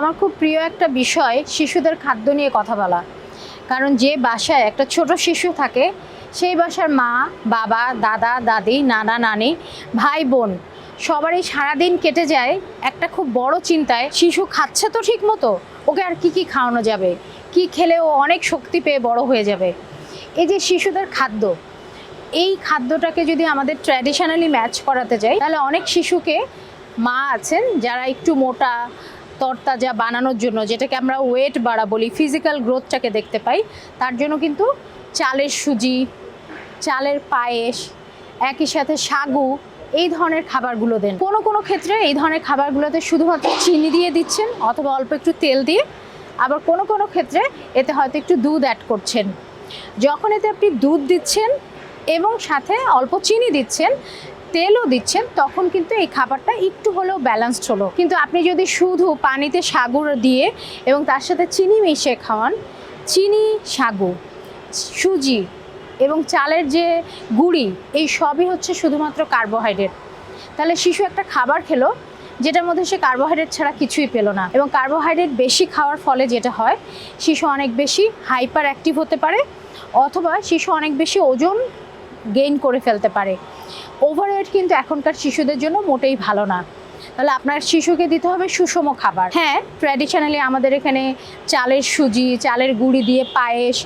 আমার খুব প্রিয় একটা বিষয় শিশুদের খাদ্য নিয়ে কথা বলা। কারণ যে বাসায় একটা ছোট শিশু থাকে, সেই বাসার মা, বাবা, দাদা, দাদি, নানা, নানি, ভাই, বোন, সবারই সারাদিন কেটে যায় একটা খুব বড় চিন্তায়, শিশু খাচ্ছে তো ঠিক মতো ওকে আর কি কি খাওয়ানো যাবে? কি খেলে ও অনেক শক্তি পেয়ে বড় হয়ে যাবে? এই যে শিশুদের খাদ্য, এই খাদ্যটাকে যদি আমাদের ট্র্যাডিশনালি ম্যাচ করাতে যাই, তাহলে অনেক শিশুকে মা আছেন যারা একটু মোটা তরতাজা বানানোর জন্য, যেটাকে আমরা ওয়েট বাড়া বলি ফিজিক্যাল গ্রোথটাকে দেখতে পাই, তার জন্য কিন্তু চালের সুজি, চালের পায়েস, একই সাথে সাগু, এই ধরনের খাবারগুলো দেন। কোনো কোনো ক্ষেত্রে এই ধরনের খাবারগুলোতে শুধুমাত্র চিনি দিয়ে দিচ্ছেন অথবা অল্প একটু তেল দিয়ে, আবার কোনো কোনো ক্ষেত্রে এতে হয়তো একটু দুধ অ্যাড করছেন। যখন এতে আপনি দুধ দিচ্ছেন এবং সাথে অল্প চিনি দিচ্ছেন, তেলও দিচ্ছেন, তখন কিন্তু এই খাবারটা একটু হলেও ব্যালেন্সড হলো। কিন্তু আপনি যদি শুধু পানিতে সাগুর দিয়ে এবং তার সাথে চিনি মিশিয়ে খাওয়ান, চিনি সাগু সুজি এবং চালের যে গুঁড়ি, এই সবই হচ্ছে শুধুমাত্র কার্বোহাইড্রেট তাহলে শিশু একটা খাবার খেলো, যেটার মধ্যে সে কার্বোহাইড্রেট ছাড়া কিছুই পেল না। এবং কার্বোহাইড্রেট বেশি খাওয়ার ফলে যেটা হয়, শিশু অনেক বেশি হাইপার অ্যাক্টিভ হতে পারে, অথবা শিশু অনেক বেশি ওজন গেইন করে ফেলতে পারে। ওভারওয়েট কিন্তু এখনকার শিশুদের জন্য মোটেই ভালো না। তাহলে আপনার শিশুকে দিতে হবে সুষম খাবার। হ্যাঁ ট্র্যাডিশনালি আমাদের এখানে চালের সুজি, চালের গুঁড়ি দিয়ে পায়েস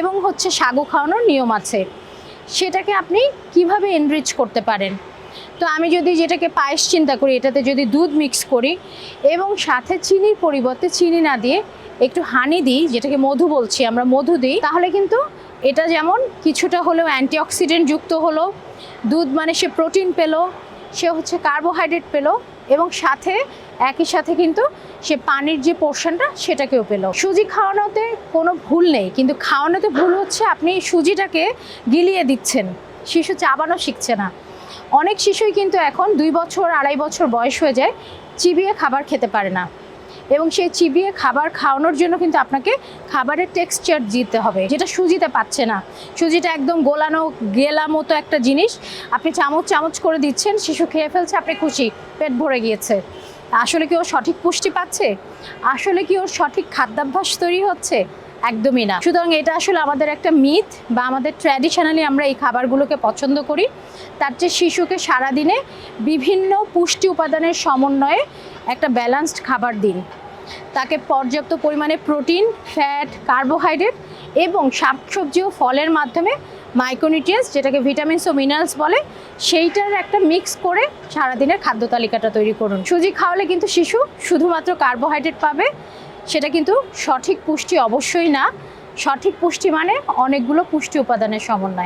এবং হচ্ছে সাগু খাওয়ানোর নিয়ম আছে। সেটাকে আপনি কীভাবে এনরিচ করতে পারেন? তো আমি যদি যেটাকে পায়েস চিন্তা করি, এটাতে যদি দুধ মিক্স করি এবং সাথে চিনির পরিবর্তে চিনি না দিয়ে একটু হানি দিই, যেটাকে মধু বলছি, আমরা মধু দিই, তাহলে কিন্তু এটা যেমন কিছুটা হলেও অ্যান্টিঅক্সিডেন্ট যুক্ত হলো, দুধ মানে সে প্রোটিন পেল, সে হচ্ছে কার্বোহাইড্রেট পেল এবং সাথে একই সাথে কিন্তু সে পানির যে পোর্শনটা সেটাকেও পেল। সুজি খাওয়ানোতে কোনো ভুল নেই, কিন্তু খাওয়ানোতে ভুল হচ্ছে আপনি সুজিটাকে গিলিয়ে দিচ্ছেন, শিশু চাবানো শিখছে না। অনেক শিশুই কিন্তু এখন দুই বছর, আড়াই বছর বয়স হয়ে যায়, চিবিয়ে খাবার খেতে পারে না। এবং সেই চিবিয়ে খাবার খাওয়ানোর জন্য কিন্তু আপনাকে খাবারের টেক্সচার দিতে হবে। যেটা সুজিতে পাচ্ছে না। সুজিটা একদম গোলানো, গেলা মতো একটা জিনিস। আপনি চামচ চামচ করে দিচ্ছেন, শিশু খেয়ে ফেলছে, আপনি খুশি, পেট ভরে গিয়েছে। আসলে কি ওর সঠিক পুষ্টি পাচ্ছে? আসলে কি ওর সঠিক খাদ্যাভ্যাস তৈরি হচ্ছে? একদমই না। সুতরাং এটা আসলে আমাদের একটা মিথ বা আমাদের ট্র্যাডিশনালি আমরা এই খাবারগুলোকে পছন্দ করি। তার চেয়ে শিশুকে সারাদিনে বিভিন্ন পুষ্টি উপাদানের সমন্বয়ে একটা ব্যালান্সড খাবার দিন। তাকে পর্যাপ্ত পরিমাণে প্রোটিন ফ্যাট কার্বোহাইড্রেট এবং শাকসবজি ও ফলের মাধ্যমে মাইক্রোনিউট্রিয়েন্টস যেটাকে ভিটামিনস ও মিনারেলস বলে, সেইটার একটা মিক্স করে সারাদিনের খাদ্য তালিকাটা তৈরি করুন। সুজি খাওয়ালে কিন্তু শিশু শুধুমাত্র কার্বোহাইড্রেট পাবে, সেটা কিন্তু সঠিক পুষ্টি অবশ্যই না। সঠিক পুষ্টি মানে অনেকগুলো পুষ্টি উপাদানের সমন্বয়।